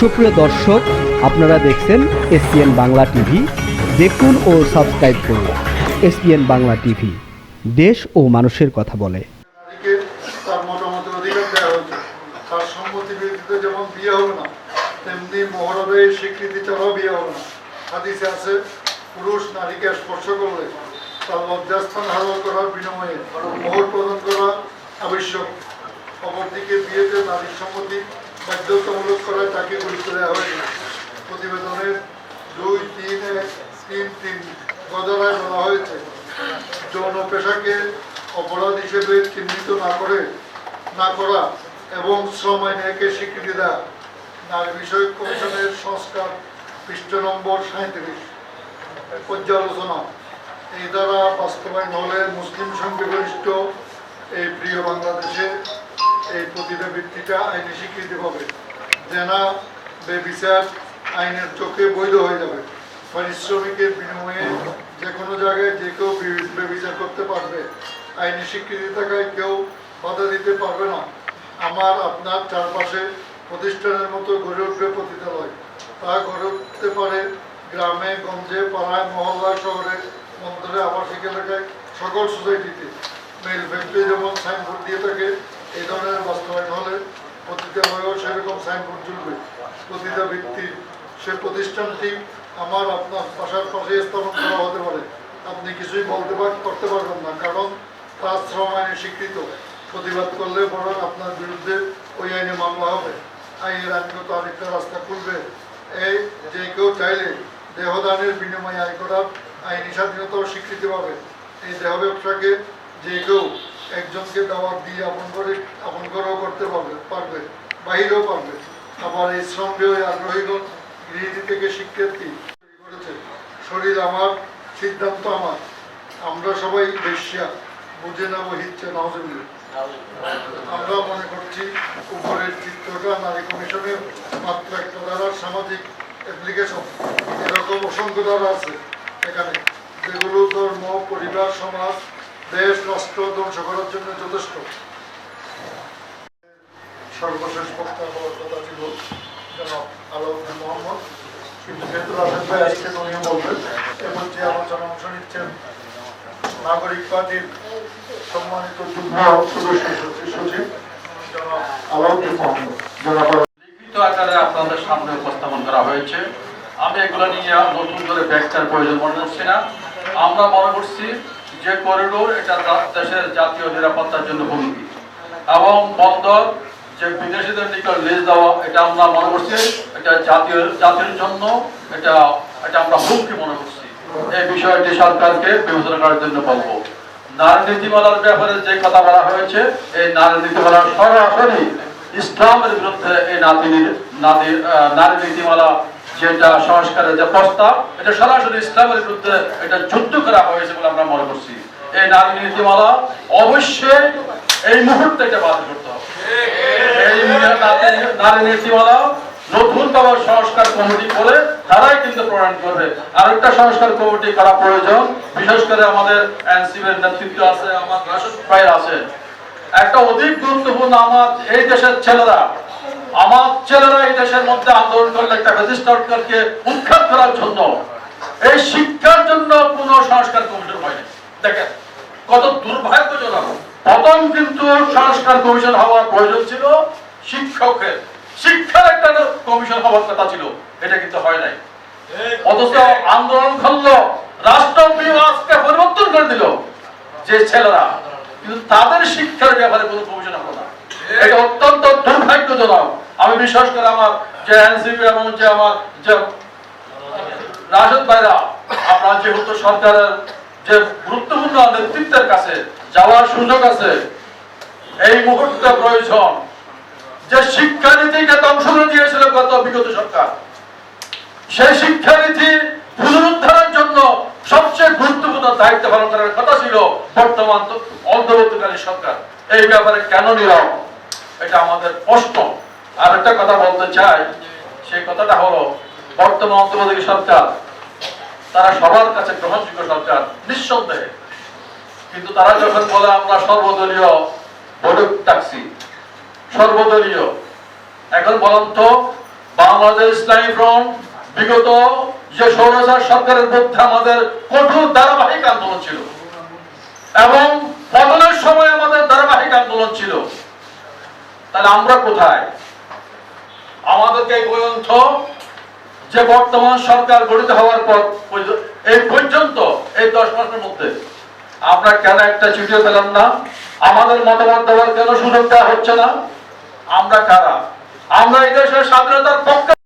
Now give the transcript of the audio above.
সুপ্রিয় দর্শক, আপনারা দেখছেন এসপিএন বাংলা টিভি। দেখুন ও সাবস্ক্রাইব করুন এসপিএন বাংলা টিভি। দেশ ও মানুষের কথা বলে। তার যেমন বিয়ে না, তেমনি স্বীকৃতি বিয়ে পুরুষ নারীকে স্পর্শ করলে তার বিনিময়ে মোহর প্রদান করা আবশ্যক। অপরদিকে বিয়েতে নারীর সম্মতি বাধ্যতামূলক করায় তাকে গুরুত্ব দেওয়া হয়েছে প্রতিবেদনের দুই, তিন তিন তিন গজরায় বলা হয়েছে, যৌন পেশাকে অপরাধ হিসেবে চিহ্নিত না করে, না করা এবং শ্রম আইন একে স্বীকৃতি দেওয়া। নারী বিষয়ক কমিশনের সংস্কার পৃষ্ঠ নম্বর সাঁত্রিশ পর্যালোচনা। এই দ্বারা বাস্তবায়ন হলে মুসলিম সংখ্যাগরিষ্ঠ এই প্রিয় বাংলাদেশে এই প্রতিটা ব্যক্তিটা আইনি স্বীকৃতি পাবে। জেনা বেবিচার আইনের চোখে বৈধ হয়ে যাবে। পারিশ্রমিকের বিনিময়ে যে কোনো জায়গায় যে কেউ বেবিচার করতে পারবে। আইনি স্বীকৃতি থাকায় কেউ বাধা দিতে পারবে না। আমার, আপনার চারপাশে প্রতিষ্ঠানের মতো গড়ে উঠবে পতিতালয়। তা গড়ে উঠতে পারে গ্রামে, গঞ্জে, পাড়ায় মহল্লা শহরে মন্দিরে আবাসিক এলাকায়, সকল সোসাইটিতে। মেল ফ্যাক্টরি যেমন সাইনবোর্ড দিয়ে থাকে এই ধরনের বাস্তবায়ন হলে পতিতালয়েও সেরকম সাইনবোর্ড ঝুলবে প্রতিটা ব্যক্তির সে প্রতিষ্ঠানটি আমার, আপনার বাসার পাশে স্থাপন করা হতে পারে। আপনি কিছুই বলতে করতে পারবেন না, কারণ তার শ্রম আইনে স্বীকৃত। প্রতিবাদ করলে বরং আপনার বিরুদ্ধে ওই আইনে মামলা হবে। আইনের আইনগত আরেকটা রাস্তা খুলবে। এই যে কেউ চাইলে দেহদানের বিনিময়ে আয় করার আইনি স্বাধীনতাও স্বীকৃতি পাবে। এই দেহ ব্যবসাকে যে কেউ একজনকে দাওয়াত দিয়ে আপন করে, আপন করেও করতে পারবে পারবে, বাহিরেও পারবে। আবার এই শ্রম বিয়ে আগ্রহীগণ গৃহিণী থেকে শিক্ষার্থী করেছে? শরীর আমার, সিদ্ধান্ত আমার। আমরা সবাই বেশ্যা, বুঝে নেব, হিচ্ছে নজরুল আমরা মনে করছি উপরের চিত্রটা নারী কমিশনের মাত্র একটা দ্বারা সামাজিক অ্যাপ্লিকেশন এরকম অসংখ্য দ্বারা আছে এখানে। যেগুলো ধর্ম, পরিবার, সমাজ ধ্বংস করার জন্য যথেষ্ট। সর্বশেষ বক্তা হওয়ার কথা ছিল মোহাম্মদ কিন্তু যেহেতু ভাই আজকে উনিও বলবেন, এবং যে আলোচনা অংশ নিচ্ছেন, নাগরিক পার্টির সম্মানিত যুগ্ম সদস্য সচিব লিখিত আকারে আপনাদের সামনে উপস্থাপন করা হয়েছে। আমি এগুলো নিয়ে নতুন করে ব্যাখ্যার প্রয়োজন মনে করছি না। আমরা মনে করছি যে করিডোর এটা দেশের জাতীয় নিরাপত্তার জন্য হুমকি এবং বন্দর, যে বিদেশিদের নিকট লিজ দেওয়া, এটা আমরা মনে করছি এটা জাতীয় জাতির জন্য এটা এটা আমরা হুমকি মনে করছি। এই বিষয়টি সরকারকে বিবেচনা করার জন্য বলব। নারী নীতিমালার ব্যাপারে যে কথা বলা হয়েছে, এই নারী নীতিমালা সরাসরি ইসলামের বিরুদ্ধে এই নাতি নারী নারী নীতিমালা যেটা সংস্কারের যে প্রস্তাব, এটা সরাসরি ইসলামের বিরুদ্ধে এটা যুদ্ধ করা হয়েছে বলে আমরা মনে করছি। এই নারী নীতিমালা অবশ্যই এই মুহূর্তে এটা বাতিল করতে হবে। এই নারী- নীতিমালা নতুন ভাবে সংস্কার কমিটি করে তারাই কিন্তু প্রণয়ন করবে। আরেকটা সংস্কার কমিটি করা প্রয়োজন, বিশেষ করে আমাদের এনসিপির নেতৃত্ব আছে, আমার রাষ্ট্র ভাই আছে একটা অধিক গুরুত্বপূর্ণ আমার এই দেশের ছেলেরা আমার ছেলেরা এই দেশের মধ্যে আন্দোলন করলে একটা সরকারকে উৎখাত করার জন্য, এই শিক্ষার জন্য কোনো সংস্কার কমিশন হয়নি। দেখেন, কত দুর্ভাগ্যজনক প্রথম কিন্তু সংস্কার কমিশন হওয়ার প্রয়োজন ছিল শিক্ষকের। শিক্ষার একটা কমিশন হওয়ার কথা ছিল, এটা কিন্তু হয় নাই। অথচ আন্দোলন করল, রাষ্ট্র আজকে পরিবর্তন করে দিল যে ছেলেরা। কিন্তু তাদের শিক্ষার ব্যাপারে কোনো কমিশন হলো না। এটা অত্যন্ত দুর্ভাগ্যজনক। আমি বিশ্বাস করে আমার যে এনসিপি এবং যে আমার যে রাজত ভাইরা, আপনার যেহেতু সরকারের যে গুরুত্বপূর্ণ নেতৃত্বের কাছে যাওয়ার সুযোগ আছে, এই মুহূর্তে প্রয়োজন যে শিক্ষানীতিকে করে দিয়েছিল গত বিগত সরকার, সেই শিক্ষানীতি পুনরুদ্ধারের জন্য সবচেয়ে গুরুত্বপূর্ণ দায়িত্ব পালন করার কথা ছিল বর্তমান অন্তর্বর্তীকালীন সরকার। এই ব্যাপারে কেন নীরব? এটা আমাদের প্রশ্ন। আর একটা কথা বলতে চাই, সেই কথাটা হলো, বর্তমান অন্তর্বর্তী সরকার, তারা সবার কাছে গ্রহণযোগ্য সরকার, নিঃসন্দেহে। কিন্তু তারা যখন বলে আমরা সর্বদলীয় বৈঠক ডাকছি সর্বদলীয়, এখন বলুন তো, বাংলাদেশ ইসলামী ফ্রন্ট বিগত যে ষোড়শার সরকারের মধ্যে আমাদের কঠোর ধারাবাহিক আন্দোলন ছিল, এবং পতনের সময় আমাদের ধারাবাহিক আন্দোলন ছিল, তাহলে আমরা কোথায়? আমাদেরকে এই পর্যন্ত যে বর্তমান সরকার গঠিত হওয়ার পর এই পর্যন্ত, এই দশ মাসের মধ্যে আমরা কেন একটা চিঠিও পেলাম না? আমাদের মতামত দেওয়ার কেন সুযোগ দেওয়া হচ্ছে না। আমরা কারা? আমরা এই দেশের স্বাধীনতার পক্ষে